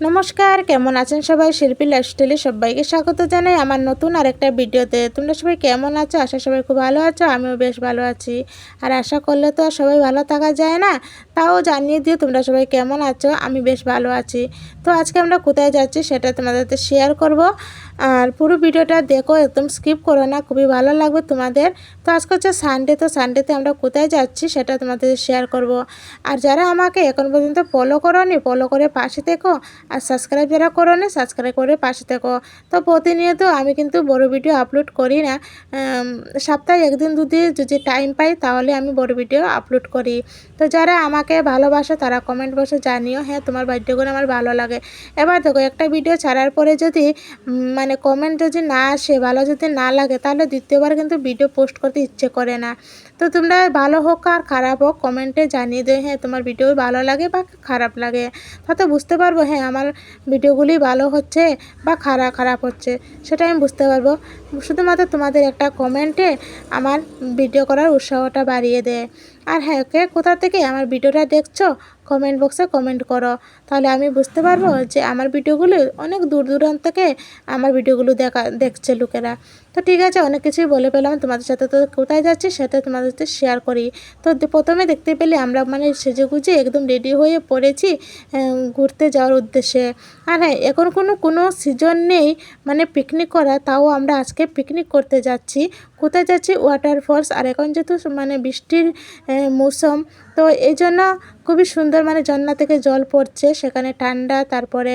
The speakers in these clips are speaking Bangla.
নমস্কার, কেমন আছেন সবাই? শিল্পী লাইফস্টাইলে সবাইকে স্বাগত জানাই আমার নতুন আরেকটা ভিডিওতে। তোমরা সবাই কেমন আছো? আশা সবাই খুব ভালো আছো, আমিও বেশ ভালো আছি। আর আশা করলে তো আর সবাই ভালো থাকা যায় না? তাও জানিয়ে দিও তোমরা সবাই কেমন আছো? আমি বেশ ভালো আছি। তো আজকে আমরা কোথায় যাচ্ছি সেটা তোমাদের শেয়ার করব। আর পুরো ভিডিওটা দেখো একদম স্কিপ করো না খুবই ভালো লাগবে তোমাদের। তো আজকে হচ্ছে সানডে তো সানডেতে আমরা কোথায় যাচ্ছি সেটা তোমাদের শেয়ার করব। আর যারা আমাকে এখন পর্যন্ত ফলো করো নি ফলো করে পাশে থেকো আর সাবস্ক্রাইব যারা করো না সাবস্ক্রাইব করে পাশে থেকো। তো প্রতিনিয়ত আমি কিন্তু বড় ভিডিও আপলোড করি না। সপ্তাহে একদিন দুদিন যদি টাইম পাই তাহলে আমি বড় ভিডিও আপলোড করি। তো যারা আমাকে ভালোবাসে তারা কমেন্ট বসে জানিও হ্যাঁ তোমার ভিডিওগুলো আমার ভালো লাগে। এবার দেখো একটা ভিডিও ছাড়ার পরে যদি উম, মানে কমেন্ট যদি না আসে, ভালো যদি না লাগে, তাহলে দ্বিতীয়বার কিন্তু ভিডিও পোস্ট করতে ইচ্ছে করে না। তো তোমরা ভালো হোক আর খারাপ হোক কমেন্টে জানিয়ে দেয় হ্যাঁ তোমার ভিডিও ভালো লাগে বা খারাপ লাগে। তাতে বুঝতে পারব হ্যাঁ আমার ভিডিওগুলি ভালো হচ্ছে বা খারাপ খারাপ হচ্ছে, সেটা আমি বুঝতে পারব। শুধুমাত্র তোমাদের একটা কমেন্টে আমার ভিডিও করার উৎসাহটা বাড়িয়ে দেয় আর হ্যাঁ কে কোথা থেকে আমার ভিডিওটা দেখছ? কমেন্ট বক্সে কমেন্ট করো। তাহলে আমি বুঝতে পারব যে আমার ভিডিওগুলো অনেক দূর দূরান্ত থেকে আমার ভিডিওগুলো দেখা, দেখছে লোকেরা। তো ঠিক আছে, অনেক কিছুই বলে পেলাম। তোমাদের সাথে তো কোথায় যাচ্ছি সেটা তোমাদের সাথে শেয়ার করি। তো প্রথমে দেখতে পেলে আমরা মানে সেজে গুজে একদম রেডি হয়ে পড়েছি ঘুরতে যাওয়ার উদ্দেশ্যে। আর হ্যাঁ এখন কোনো কোনো সিজন নেই মানে পিকনিক করা, তাও আমরা আজকে পিকনিক করতে যাচ্ছি। কোথায় যাচ্ছি? ওয়াটারফলস আর এখন যেহেতু মানে বৃষ্টির মৌসুম। তো এই জন্য খুবই সুন্দর মানে ঝর্ণা থেকে জল পড়ছে, সেখানে ঠান্ডা, তারপরে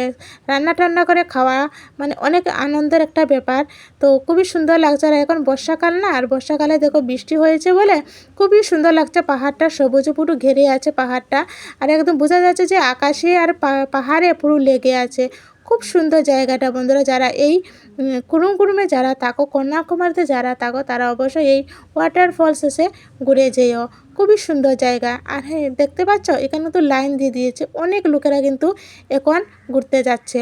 রান্না টান্না করে খাওয়া মানে অনেক আনন্দের একটা ব্যাপার। তো খুবই সুন্দর লাগছে। আর এখন বর্ষাকাল না, আর বর্ষাকালে দেখো বৃষ্টি হয়েছে বলে খুবই সুন্দর লাগছে। পাহাড়টা সবুজে পুরো ঘেরে আছে পাহাড়টা। আর একদম বোঝা যাচ্ছে যে আকাশে আর পাহাড়ে পুরো লেগে আছে। খুব সুন্দর জায়গাটা বন্ধুরা। যারা এই কুরুম কুরুমে যারা থাকো কন্যাকুমারীতে যারা থাকো তারা অবশ্যই এই ওয়াটারফলস এসে ঘুরে যেও খুবই সুন্দর জায়গা। আর হ্যাঁ দেখতে পাচ্ছ? এখানে তো লাইন দিয়ে দিয়েছে। অনেক লোকেরা কিন্তু এখন ঘুরতে যাচ্ছে।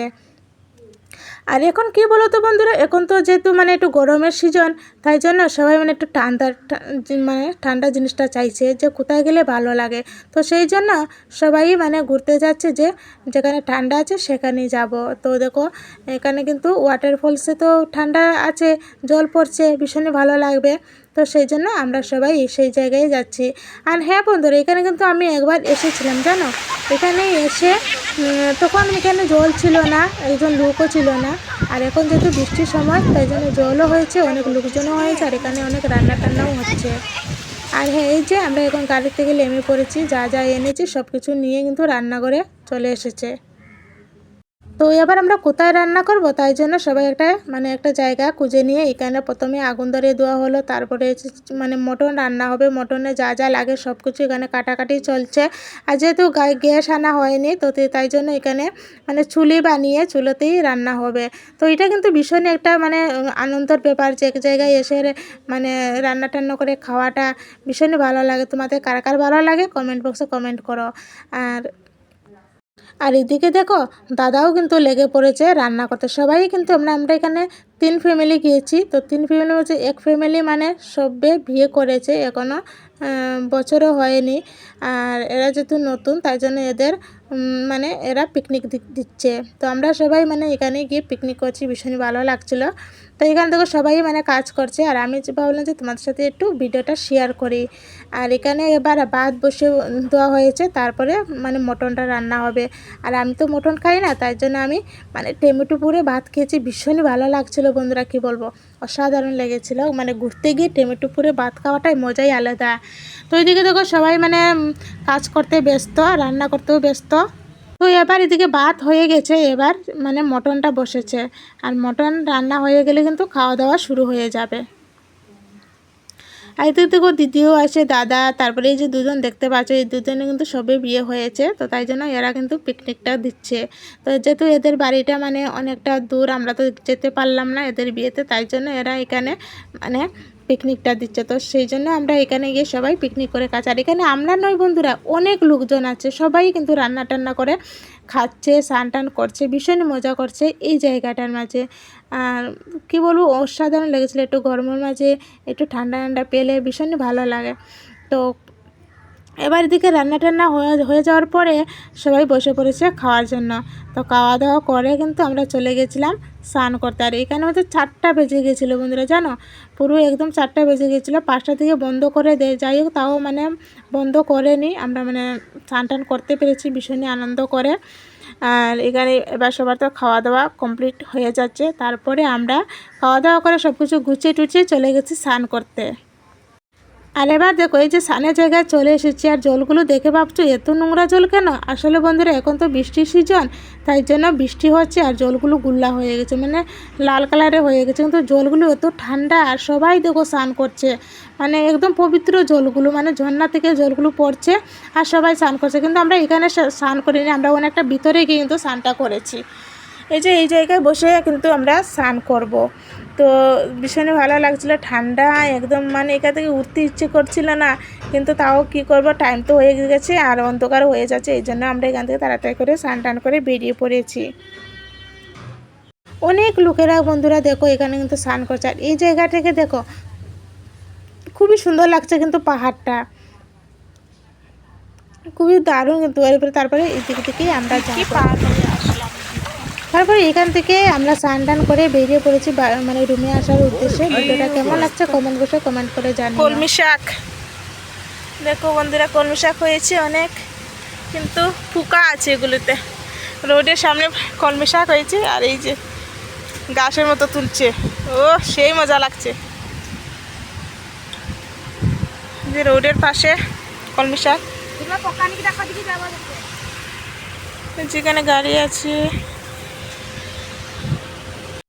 আর এখন কি বলো তো বন্ধুরা, এখন তো যেহেতু মানে একটু গরমের সিজন তাই জন্য সবাই মানে একটু ঠান্ডা মানে ঠান্ডা জিনিসটা চাইছে যে কোথায় গেলে ভালো লাগে। তো সেই জন্য সবাই মানে ঘুরতে যাচ্ছে যে যেখানে ঠান্ডা আছে সেখানেই যাব। তো দেখো, এখানে কিন্তু ওয়াটারফলসে তো ঠান্ডা আছে, জল পড়ছে, ভীষণই ভালো লাগবে। তো সেই জন্য আমরা সবাই সেই জায়গায় যাচ্ছি। আর হ্যাঁ বন্ধুরা, এখানে কিন্তু আমি একবার এসেছিলাম, জানো? এখানে এসে তখন এখানে জল ছিল না, একজন লোকও ছিল না। আর এখন যেহেতু বৃষ্টির সময়, তাই জন্য জলও হয়েছে, অনেক লোকজনও হয়েছে, আর এখানে অনেক রান্না টান্নাও হচ্ছে। আর হ্যাঁ এই যে আমরা এখন গাড়ি থেকে নেমে পড়েছি, যা যা এনেছি সব কিছু নিয়ে কিন্তু রান্নাঘরে চলে এসেছে। তো এবার আমরা কোথায় রান্না করব? তাই জন্য সবাই একটা মানে একটা জায়গা খুঁজে নিয়ে এখানে প্রথমে আগুন ধরিয়ে দেওয়া হলো। তারপরে মানে মটন রান্না হবে, মটনে যা যা লাগে সব কিছু এখানে কাটাকাটি চলছে। আর যেহেতু গ্যাস আনা হয়নি, তো তাই জন্য এখানে মানে চুলি বানিয়ে চুলোতেই রান্না হবে। তো এটা কিন্তু ভীষণ একটা মানে আনন্দের ব্যাপার যে এক জায়গায় এসে মানে রান্না টান্না করে খাওয়াটা ভীষণই ভালো লাগে। তোমাদের কার কার ভালো লাগে? কমেন্ট বক্সে কমেন্ট করো। আর আর এদিকে দেখো দাদাও কিন্তু লেগে পড়েছে রান্না করতে। সবাই কিন্তু আমরা আমরা এখানে তিন ফ্যামিলি গিয়েছি। তো তিন ফ্যামিলি হচ্ছে এক ফ্যামিলি মানে সবে বিয়ে করেছে এখনও বছরও হয়নি। আর এরা যেহেতু নতুন, তাই জন্য এদের মানে এরা পিকনিক দিচ্ছে। তো আমরা সবাই মানে এখানে গিয়ে পিকনিক করছি ভীষণই ভালো লাগছিল। তো এখান থেকে সবাই মানে কাজ করছে। আর আমি যে ভাবলাম যে তোমাদের সাথে একটু ভিডিওটা শেয়ার করি। আর এখানে এবার ভাত বসে দেওয়া হয়েছে, তারপরে মানে মটনটা রান্না হবে। আর আমি তো মটন খাই না, তাই জন্য আমি মানে টেমেটো পুরে ভাত খেয়েছি, ভীষণই ভালো লাগছিল। বন্ধুরা, কি বলব? অসাধারণ লেগেছিল। মানে ঘুরতে গিয়ে টেমেটো পুরে ভাত খাওয়াটাই মজাই আলাদা। তো ওইদিকে দেখো সবাই মানে কাজ করতে ব্যস্ত, রান্না করতেও ব্যস্ত। তো এবার এদিকে ভাত হয়ে গেছে, এবার মানে মটনটা বসেছে। আর মটন রান্না হয়ে গেলে কিন্তু খাওয়া দাওয়া শুরু হয়ে যাবে। আর এদিক থেকে দিদিও আছে দাদা, তারপরে এই যে দুজন দেখতে পাচ্ছ, এই দুজনে কিন্তু সবে বিয়ে হয়েছে, তো তাই জন্য এরা কিন্তু পিকনিকটা দিচ্ছে। তো যেহেতু এদের বাড়িটা মানে অনেকটা দূর, আমরা তো যেতে পারলাম না এদের বিয়েতে, তাই জন্য এরা এখানে মানে পিকনিকটা দিচ্ছে। তো সেই জন্য আমরা এখানে গিয়ে সবাই পিকনিক করে খাচ্ছি। আর এখানে আমরা নয় বন্ধুরা, অনেক লোকজন আছে। সবাই কিন্তু রান্না টান্না করে খাচ্ছে স্নান টান করছে, ভীষণ মজা করছে এই জায়গাটার মাঝে। আর কী বলব, অসাধারণ লেগেছিলো। একটু গরমের মাঝে একটু ঠান্ডা ঠান্ডা পেলে ভীষণ ভালো লাগে। তো এবার এদিকে রান্না টান্না হয়ে যাওয়ার পরে সবাই বসে পড়েছে খাওয়ার জন্য। তো খাওয়া দাওয়া করে কিন্তু আমরা চলে গেছিলাম স্নান করতে। আর এখানে আমাদের চারটা বেজে গেছিল বন্ধুরা, জানো? পুরো একদম চারটা বেজে গেছিল। পাঁচটা থেকে বন্ধ করে দেয় যাই হোক, তাও মানে বন্ধ করেনি। আমরা মানে স্নান টান করতে পেরেছি ভীষণই আনন্দ করে। আর এখানে এবার সবার তো খাওয়া দাওয়া কমপ্লিট হয়ে যাচ্ছে। তারপরে আমরা খাওয়া দাওয়া করে সব কিছু গুছিয়ে টুচিয়ে চলে গেছি স্নান করতে। আর এবার দেখো, এই যে সানের জায়গায় চলে এসেছি আর জলগুলো দেখে ভাবছ, এত নোংরা জল কেন? আসলে বন্ধুরা, এখন তো বৃষ্টির সিজন, তাই জন্য বৃষ্টি হচ্ছে আর জলগুলো গুল্লা হয়ে গেছে মানে লাল কালারে হয়ে গেছে। কিন্তু জলগুলো এত ঠান্ডা আর সবাই দেখো স্নান করছে মানে একদম পবিত্র জলগুলো মানে ঝর্ণা থেকে জলগুলো পড়ছে আর সবাই স্নান করছে। কিন্তু আমরা এখানে স্নান করিনি, আমরা অনেকটা ভিতরে গিয়ে কিন্তু স্নানটা করেছি। এই যে এই জায়গায় বসে কিন্তু আমরা স্নান করব। তো ভীষণই ভালো লাগছিল। ঠান্ডা একদম মানে এখান থেকে উঠতে ইচ্ছে করছিল না কিন্তু তাও কি করব? টাইম তো হয়ে গেছে আর অন্ধকার হয়ে যাচ্ছে এই জন্য আমরা এখান থেকে তাড়াতাড়ি করে স্নান টান করে বেরিয়ে পড়েছি। অনেক লোকেরা বন্ধুরা দেখো এখানে কিন্তু স্নান করছে। আর এই জায়গা থেকে দেখো খুবই সুন্দর লাগছে কিন্তু পাহাড়টা। খুবই দারুণ কিন্তু। তারপরে এই দিক থেকেই আমরা যাব। তারপরে এখান থেকে আমরা স্নান টান করে বেরিয়ে পড়েছি মানে রুমে আসার উদ্দেশ্যে। ভিডিওটা কেমন লাগছে কমেন্ট বসে কমেন্ট করে জানিও। কলমি শাক। দেখো বন্ধুরা কলমি শাক হয়েছে অনেক কিন্তু পোকা আছে এগুলোতে। রোডের সামনে কলমি শাক হয়েছে আর এই যে গাছের মতো তুলছে। ও সেই মজা লাগছে। যে রোডের পাশে কলমি শাক। যেখানে গাড়ি আছে।